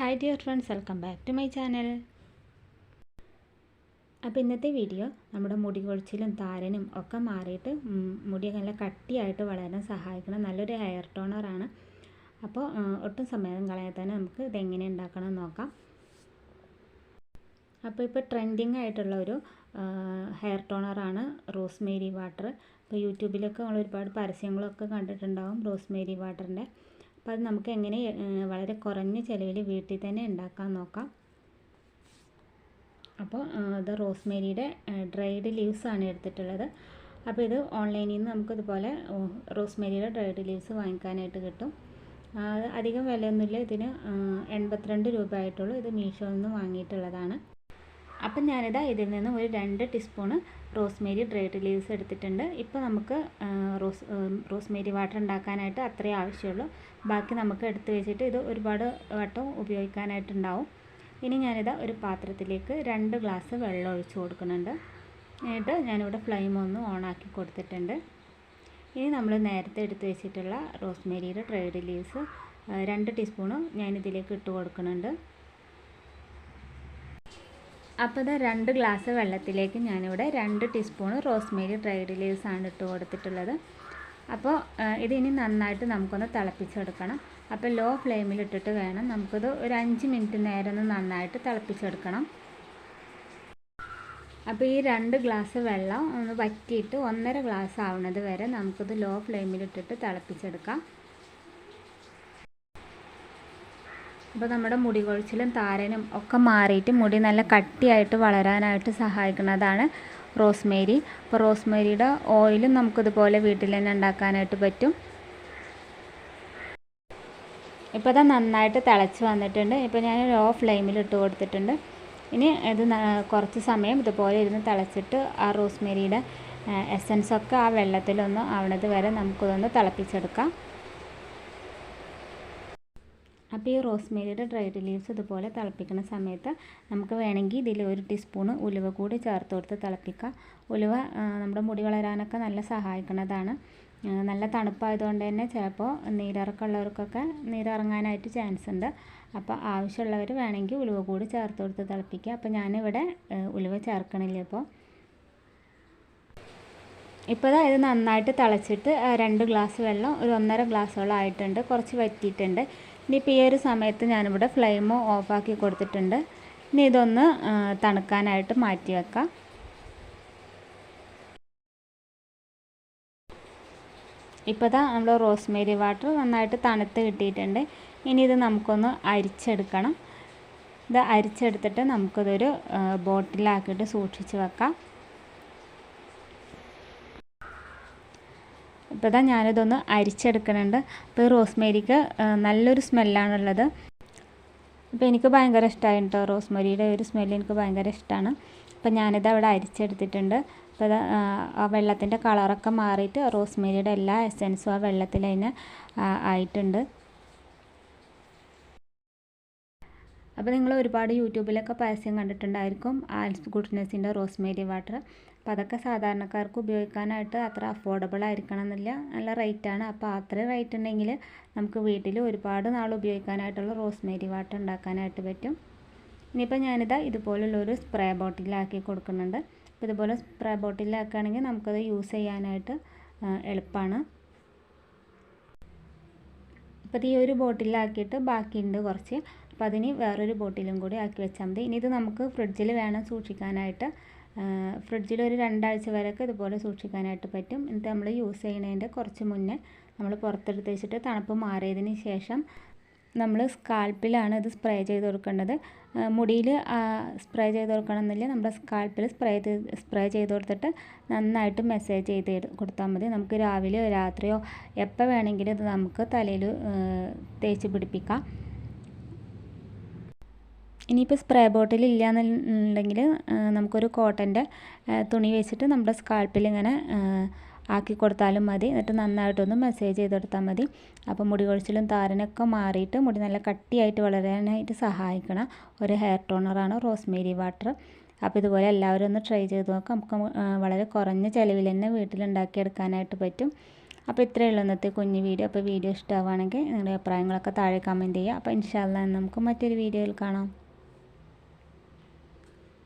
Hi dear friends welcome back to my channel അപ്പോൾ ഇന്നത്തെ video നമ്മുടെ മുടി കൊഴിച്ചിലും താരനും ഒക്കെ മാറിയിട്ട് മുടി നല്ല കട്ടിയായിട്ട് വളരാൻ സഹായിക്കുന്ന നല്ലൊരു ഹെയർ ടോണറാണ് അപ്പോൾ ഒട്ടും സമയം കളയാതെ തന്നെ നമുക്ക് ഇതെങ്ങനെ ഉണ്ടാക്കണം നോക്കാം. അപ്പോൾ ഇപ്പോൾ ട്രെൻഡിങ് ആയിട്ടുള്ള ഒരു ഹെയർ ടോണറാണ് റോസ്മേരി വാട്ടർ ഇപ്പോൾ യൂട്യൂബിലൊക്കെ നമ്മൾ ഒരുപാട് പരസ്യങ്ങളൊക്കെ കണ്ടിട്ടുണ്ടാവും റോസ്മേരി വാട്ടറിന്റെ അപ്പോൾ അത് നമുക്ക് എങ്ങനെ വളരെ കുറഞ്ഞ ചിലവിൽ വീട്ടിൽ തന്നെ ഉണ്ടാക്കാൻ നോക്കാം. അപ്പോൾ ഇത് റോസ്മേരിയുടെ ഡ്രൈഡ് ലീവ്സ് ആണ് എടുത്തിട്ടുള്ളത്. അപ്പോൾ ഇത് ഓൺലൈനിൽ നിന്ന് നമുക്ക് ഇതുപോലെ റോസ്മേരിയുടെ ഡ്രൈഡ് ലീവ്സ് വാങ്ങിക്കാനായിട്ട് കിട്ടും. അധികം വിലയൊന്നുമില്ല. ഇതിന് എൺപത്തിരണ്ട് രൂപ ആയിട്ടുള്ളൂ ഇത് മീഷോയിൽ നിന്ന് വാങ്ങിയിട്ടുള്ളതാണ്. അപ്പം ഞാനിതാ ഇതിൽ നിന്ന് ഒരു രണ്ട് ടീസ്പൂണ് റോസ്മേരി ഡ്രൈഡ് ലീവ്സ് എടുത്തിട്ടുണ്ട്. ഇപ്പോൾ നമുക്ക് റോസ് റോസ്മേരി വാട്ടർ ഉണ്ടാക്കാനായിട്ട് അത്രയേ ആവശ്യമുള്ളൂ. ബാക്കി നമുക്ക് എടുത്ത് വെച്ചിട്ട് ഇത് ഒരുപാട് വട്ടം ഉപയോഗിക്കാനായിട്ടുണ്ടാവും. ഇനി ഞാനിതാ ഒരു പാത്രത്തിലേക്ക് രണ്ട് ഗ്ലാസ് വെള്ളം ഒഴിച്ച് കൊടുക്കുന്നുണ്ട്. എന്നിട്ട് ഞാനിവിടെ ഫ്ലെയിം ഒന്ന് ഓണാക്കി കൊടുത്തിട്ടുണ്ട്. ഇനി നമ്മൾ നേരത്തെ എടുത്ത് വെച്ചിട്ടുള്ള റോസ്മേരിയുടെ ഡ്രൈഡ് ലീവ്സ് രണ്ട് ടീസ്പൂണ് ഞാനിതിലേക്ക് ഇട്ട് കൊടുക്കുന്നുണ്ട്. അപ്പോൾ ഇത് രണ്ട് ഗ്ലാസ് വെള്ളത്തിലേക്ക് ഞാനിവിടെ രണ്ട് ടീസ്പൂൺ റോസ്മേരി ഡ്രൈഡ് ലീവ്സാണ് ഇട്ട് കൊടുത്തിട്ടുള്ളത്. അപ്പോൾ ഇത് ഇനി നന്നായിട്ട് നമുക്കൊന്ന് തിളപ്പിച്ചെടുക്കണം. അപ്പോൾ ലോ ഫ്ലെയിമിൽ ഇട്ടിട്ട് വേണം നമുക്കിത് ഒരു അഞ്ച് മിനിറ്റ് നേരം ഒന്ന് നന്നായിട്ട് തിളപ്പിച്ചെടുക്കണം. അപ്പോൾ ഈ രണ്ട് ഗ്ലാസ് വെള്ളം ഒന്ന് വറ്റിയിട്ട് ഒന്നര ഗ്ലാസ് ആവുന്നത് വരെ നമുക്കിത് ലോ ഫ്ലെയിമിൽ ഇട്ടിട്ട് തിളപ്പിച്ചെടുക്കാം. അപ്പോൾ നമ്മുടെ മുടി കൊഴിച്ചിലും താരനും ഒക്കെ മാറിയിട്ട് മുടി നല്ല കട്ടിയായിട്ട് വളരാനായിട്ട് സഹായിക്കുന്നതാണ് റോസ്മേരി. അപ്പോൾ റോസ്മേരിയുടെ ഓയിലും നമുക്കിതുപോലെ വീട്ടിൽ തന്നെ ഉണ്ടാക്കാനായിട്ട് പറ്റും. ഇപ്പോൾ ഇത് നന്നായിട്ട് തിളച്ച് വന്നിട്ടുണ്ട്. ഇപ്പോൾ ഞാൻ ലോ ഫ്ലെയിമിൽ ഇട്ട് കൊടുത്തിട്ടുണ്ട്. ഇനി ഇത് കുറച്ച് സമയം ഇതുപോലെ ഇരുന്ന് തിളച്ചിട്ട് ആ റോസ്മേരിയുടെ എസൻസൊക്കെ ആ വെള്ളത്തിലൊന്ന് ആവണത് വരെ നമുക്കിതൊന്ന് തിളപ്പിച്ചെടുക്കാം. അപ്പോൾ ഈ റോസ്മേരിയുടെ ഡ്രൈഡ് ലീവ്സ് ഇതുപോലെ തിളപ്പിക്കുന്ന സമയത്ത് നമുക്ക് വേണമെങ്കിൽ ഇതിൽ ഒരു ടീസ്പൂണ് ഉലുവ കൂടി ചേർത്ത് കൊടുത്ത് തിളപ്പിക്കാം. ഉലുവ നമ്മുടെ മുടി വളരാനൊക്കെ നല്ല സഹായിക്കുന്നതാണ്. നല്ല തണുപ്പായതുകൊണ്ട് തന്നെ ചിലപ്പോൾ നീരിറക്കമുള്ളവർക്കൊക്കെ നീരിറങ്ങാനായിട്ട് ചാൻസ് ഉണ്ട്. അപ്പോൾ ആവശ്യമുള്ളവർ വേണമെങ്കിൽ ഉലുവ കൂടി ചേർത്ത് കൊടുത്ത് തിളപ്പിക്കുക. അപ്പോൾ ഞാനിവിടെ ഉലുവ ചേർക്കണില്ല ഇപ്പോൾ. ഇപ്പോൾ ഇത് നന്നായിട്ട് തിളച്ചിട്ട് രണ്ട് ഗ്ലാസ് വെള്ളം ഒരു ഒന്നര ഗ്ലാസ്സോളം ആയിട്ടുണ്ട്. കുറച്ച് വറ്റിയിട്ടുണ്ട്. ഇനിയിപ്പോൾ ഈ ഒരു സമയത്ത് ഞാനിവിടെ ഫ്ലെയിം ഓഫാക്കി കൊടുത്തിട്ടുണ്ട്. ഇനി ഇതൊന്ന് തണുക്കാനായിട്ട് മാറ്റി വെക്കാം. ഇപ്പോൾ ഇതാ നമ്മൾ റോസ്മേരി വാട്ടർ നന്നായിട്ട് തണുത്ത് കിട്ടിയിട്ടുണ്ട്. ഇനി ഇത് നമുക്കൊന്ന് അരിച്ചെടുക്കണം. ഇത് അരിച്ചെടുത്തിട്ട് നമുക്കിതൊരു ബോട്ടിലാക്കിയിട്ട് സൂക്ഷിച്ച് വെക്കാം. ഇപ്പോൾ ഇതാ ഞാനിതൊന്ന് അരിച്ചെടുക്കുന്നുണ്ട് അപ്പോൾ റോസ്മേരിക്ക് നല്ലൊരു സ്മെല്ലാണുള്ളത്. അപ്പോൾ എനിക്ക് ഭയങ്കര ഇഷ്ടമായി കേട്ടോ റോസ്മേരിയുടെ ഒരു സ്മെല്ല് എനിക്ക് ഭയങ്കര ഇഷ്ടമാണ് അപ്പോൾ ഞാനിത് അവിടെ അരിച്ചെടുത്തിട്ടുണ്ട്. അപ്പോൾ ആ വെള്ളത്തിന്റെ കളറൊക്കെ മാറിയിട്ട് റോസ്മേരിയുടെ എല്ലാ എസെൻസും ആ വെള്ളത്തിൽ അതിന് ആയിട്ടുണ്ട്. അപ്പോൾ നിങ്ങൾ ഒരുപാട് യൂട്യൂബിലൊക്കെ പരസ്യം കണ്ടിട്ടുണ്ടായിരിക്കും ആൽസ് ഗുഡ്നെസ്സിന്റെ റോസ്മേരി വാട്ടർ. അപ്പോൾ അതൊക്കെ സാധാരണക്കാർക്ക് ഉപയോഗിക്കാനായിട്ട് അത്ര അഫോർഡബിൾ ആയിരിക്കണം എന്നില്ല നല്ല റേറ്റാണ് അപ്പോൾ അത്രയും റേറ്റ് ഉണ്ടെങ്കിൽ നമുക്ക് വീട്ടിൽ ഒരുപാട് നാൾ ഉപയോഗിക്കാനായിട്ടുള്ള റോസ്മേരി വാട്ടർ ഉണ്ടാക്കാനായിട്ട് പറ്റും. ഇനിയിപ്പോൾ ഞാനിതാ ഇതുപോലുള്ളൊരു സ്പ്രേ ബോട്ടിലാക്കി കൊടുക്കുന്നുണ്ട്. അപ്പോൾ ഇതുപോലെ സ്പ്രേ ബോട്ടിലാക്കുകയാണെങ്കിൽ നമുക്കത് യൂസ് ചെയ്യാനായിട്ട് എളുപ്പമാണ് അപ്പോൾ ഈ ഒരു ബോട്ടിലാക്കിയിട്ട് ബാക്കിയുണ്ട് കുറച്ച്. അപ്പോൾ അതിന് വേറൊരു ബോട്ടിലും കൂടി ആക്കി വെച്ചാൽ മതി. ഇനി ഇത് നമുക്ക് ഫ്രിഡ്ജിൽ വേണം സൂക്ഷിക്കാനായിട്ട്. ഫ്രിഡ്ജിൽ ഒരു രണ്ടാഴ്ച വരെയൊക്കെ ഇതുപോലെ സൂക്ഷിക്കാനായിട്ട് പറ്റും. എന്നിട്ട് നമ്മൾ യൂസ് ചെയ്യുന്നതിന്റെ കുറച്ച് മുന്നേ നമ്മൾ പുറത്തെടുത്ത് വെച്ചിട്ട് തണുപ്പ് മാറിയതിന് ശേഷം നമ്മൾ സ്കാൽപ്പിലാണ് ഇത് സ്പ്രേ ചെയ്ത് കൊടുക്കേണ്ടത്. മുടിയിൽ സ്പ്രേ ചെയ്ത് കൊടുക്കണമെന്നില്ല നമ്മുടെ സ്കാൽപ്പിൽ സ്പ്രേ ചെയ്ത് സ്പ്രേ ചെയ്ത് കൊടുത്തിട്ട് നന്നായിട്ട് മെസ്സേജ് ചെയ്ത് കൊടുത്താൽ മതി. നമുക്ക് രാവിലെയോ രാത്രിയോ എപ്പോൾ വേണമെങ്കിലും ഇത് നമുക്ക് തലയിൽ തേച്ച് പിടിപ്പിക്കാം. ഇനിയിപ്പോൾ സ്പ്രേ ബോട്ടിൽ ഇല്ല എന്നുണ്ടെങ്കിൽ നമുക്കൊരു കോട്ടന്റെ തുണി വെച്ചിട്ട് നമ്മുടെ സ്കാൽപ്പിൽ ഇങ്ങനെ ആക്കി കൊടുത്താലും മതി. എന്നിട്ട് നന്നായിട്ടൊന്ന് മെസ്സേജ് ചെയ്ത് കൊടുത്താൽ മതി. അപ്പോൾ മുടി കൊഴിച്ചിലും താരനൊക്കെ മാറിയിട്ട് മുടി നല്ല കട്ടിയായിട്ട് വളരാനായിട്ട് സഹായിക്കണം ഒരു ഹെയർ ടോണറാണ് റോസ്മേരി വാട്ടർ അപ്പോൾ ഇതുപോലെ എല്ലാവരും ഒന്ന് ട്രൈ ചെയ്ത് നോക്കാം. നമുക്ക് വളരെ കുറഞ്ഞ ചിലവിൽ തന്നെ വീട്ടിലുണ്ടാക്കിയെടുക്കാനായിട്ട് പറ്റും. അപ്പോൾ ഇത്രയേ ഉള്ളൂ ഇന്നത്തെ കുഞ്ഞ് വീഡിയോ. അപ്പോൾ വീഡിയോ ഇഷ്ടമാവുകയാണെങ്കിൽ നിങ്ങളുടെ അഭിപ്രായങ്ങളൊക്കെ താഴെ കമന്റ് ചെയ്യുക. അപ്പോൾ ഇൻഷാല്ല നമുക്ക് മറ്റൊരു വീഡിയോയിൽ കാണാം.